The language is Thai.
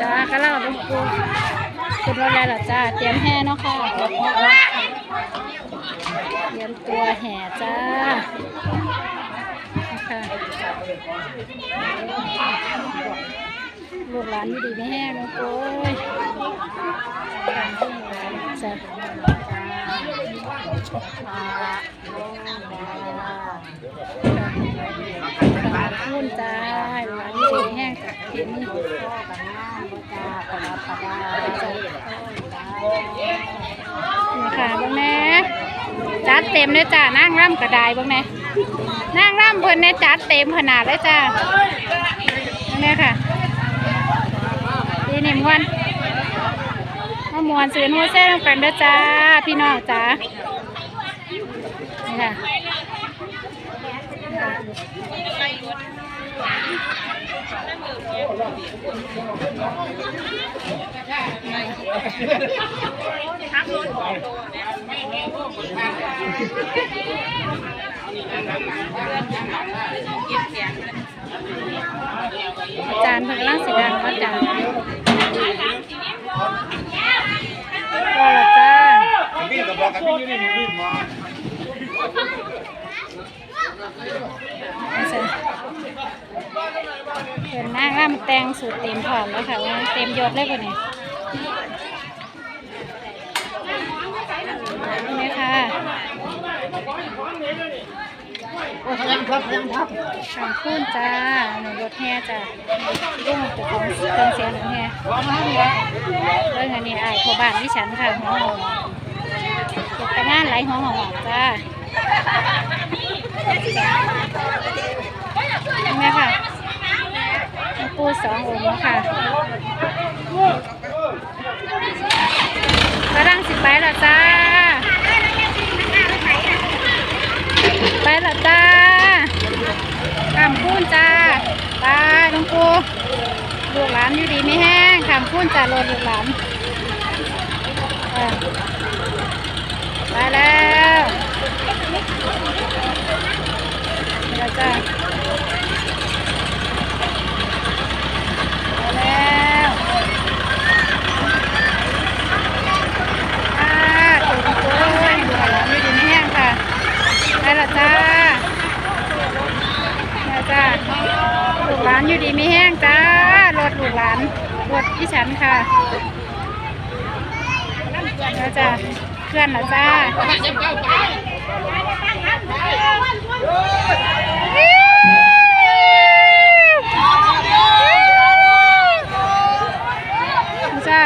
จ้าก็เล่าลูกปูคุณว่าอะไรล่ะจ้า เตรียมแห่เนาะค่ะ เตรียมตัวแห่จ้าค่ะลูกหลานยูดีไม่แห้งลูกโอ้ยจ้าพูนจ้า หลานอยู่ดีไม่แห้งจากที่นี่พ่อกับน้าจ้าปลาปลาจ้านี่ค่ะบ้างแน่จัดเต็มเลยจ้านั่งร่ำกระไดบ้างแน่นั่งร่ำเพิ่นในจัดเต็มขนาดเลยจ้านี่ค่ะดีนี่มวันมามวนซื้อหัวเส้นกันด้อจ้า พี่น้องจ้านี่ค่ะ อาจารย์เพิ่งกำลังสีดังอาจารย์ก็ละจ้าวิ่งกับบอกกันวิ่งอยู่นี่วิ่งมาไม่ใช่ เป็นนางร่ำแต่งสูตรเต็มพร้อมแล้วค่ะว่าเต็มยศเลยป่ะเนี่ยนี่ค่ะโอ้ยยังครับยังครับขางคูนจ้าหนูรถแห่จ้ารุ่งตัวของเครื่องเสียงหนูแห่วางมาให้เลยเรื่องอันนี้ไอ้พ่อบ้านที่ฉันค่ะหัวหอมเก็บแต่งานไหลหัวหอมจ้าเห็นไหมค่ะหลวงปู สององค์แล้วค่ะกระดังสิไปล้วจ้า ไปล้วจ้าขามพูนจ้าไปหลวงปูลูกหลานอยู่ดีไม่แห้งขามพูนจ้าโลดลูกหลานเออไปแล้วไปแล้วจ้าไปแล้วอ่าถูกโอ้ยลูกหลานอยู่ดีไม่แห้งค่ะ ไปและจ้าไปจ้า ลูกหลานอยู่ดีไม่แห้งจ้ารถลูกหลานรถที่ฉันค่ะไปจ้าเพื่อนละจ้าจ้า